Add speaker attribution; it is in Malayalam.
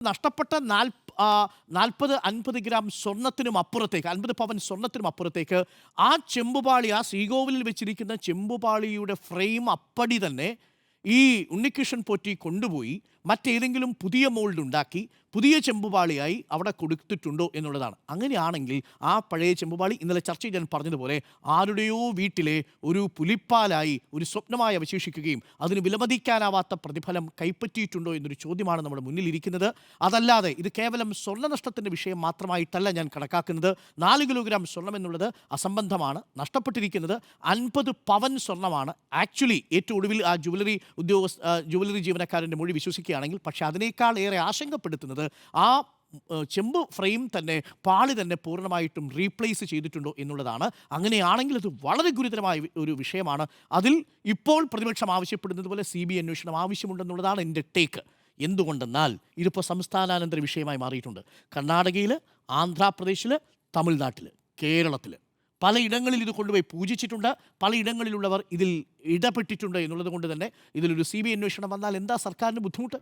Speaker 1: നഷ്ടപ്പെട്ട നാൽ നാൽപ്പത് അൻപത് ഗ്രാം സ്വർണത്തിനും അപ്പുറത്തേക്ക് അൻപത് പവൻ സ്വർണത്തിനും അപ്പുറത്തേക്ക് ആ ചെമ്പുപാളി ആ ശ്രീകോവിലിൽ വെച്ചിരിക്കുന്ന ചെമ്പുപാളിയുടെ ഫ്രെയിം അപ്പടി തന്നെ ഈ ഉണ്ണികൃഷ്ണൻ പോറ്റി കൊണ്ടുപോയി മറ്റേതെങ്കിലും പുതിയ മോൾഡ് ഉണ്ടാക്കി പുതിയ ചെമ്പുപാളിയായി അവിടെ കൊടുത്തിട്ടുണ്ടോ എന്നുള്ളതാണ്. അങ്ങനെയാണെങ്കിൽ ആ പഴയ ചെമ്പുപാളി ഇന്നലെ ചർച്ച ചെയ്യാൻ പറഞ്ഞതുപോലെ ആരുടെയോ വീട്ടിലെ ഒരു പുലിപ്പാലായി ഒരു സ്വപ്നമായി അവശേഷിക്കുകയും അതിന് വിലമതിക്കാനാവാത്ത പ്രതിഫലം കൈപ്പറ്റിയിട്ടുണ്ടോ എന്നൊരു ചോദ്യമാണ് നമ്മുടെ മുന്നിലിരിക്കുന്നത്. അതല്ലാതെ ഇത് കേവലം സ്വർണനഷ്ടത്തിന്റെ വിഷയം മാത്രമായിട്ടല്ല ഞാൻ കണക്കാക്കുന്നത്. നാല് കിലോഗ്രാം സ്വർണം എന്നുള്ളത് അസംബന്ധമാണ് നഷ്ടപ്പെട്ടിരിക്കുന്നത്. അൻപത് പവൻ സ്വർണമാണ് ആക്ച്വലി ഏറ്റവും ഒടുവിൽ ആ ജുവലറി ഉദ്യോഗസ്ഥ ജുവലറി ജീവനക്കാരന്റെ മൊഴി വിശ്വസിക്കുകയാണെങ്കിൽ പക്ഷേ അതിനേക്കാൾ ഏറെ ആശങ്കപ്പെടുത്തുന്നത് ആ ചെമ്പ് ഫ്രെയിം തന്നെ പാളി തന്നെ പൂർണമായിട്ടും റീപ്ലേസ് ചെയ്തിട്ടുണ്ടോ എന്നുള്ളതാണ്. അങ്ങനെയാണെങ്കിൽ അത് വളരെ ഗുരുതരമായ ഒരു വിഷയമാണ്. അതിൽ ഇപ്പോൾ പ്രതിപക്ഷം ആവശ്യപ്പെടുന്നത് പോലെ സി ബി അന്വേഷണം ആവശ്യമുണ്ടെന്നുള്ളതാണ് എന്റെ ടേക്ക്. എന്തുകൊണ്ടെന്നാൽ ഇതിപ്പോൾ സംസ്ഥാനാനന്തര വിഷയമായി മാറിയിട്ടുണ്ട്. കർണാടകയിൽ ആന്ധ്രാപ്രദേശിൽ തമിഴ്നാട്ടിൽ കേരളത്തിൽ പലയിടങ്ങളിൽ ഇത് കൊണ്ടുപോയി പൂജിച്ചിട്ടുണ്ട്. പലയിടങ്ങളിലുള്ളവർ ഇതിൽ ഇടപെട്ടിട്ടുണ്ട് എന്നുള്ളത് കൊണ്ട് തന്നെ ഇതിലൊരു സി ബി അന്വേഷണം വന്നാൽ എന്താ സർക്കാരിന് ബുദ്ധിമുട്ട്?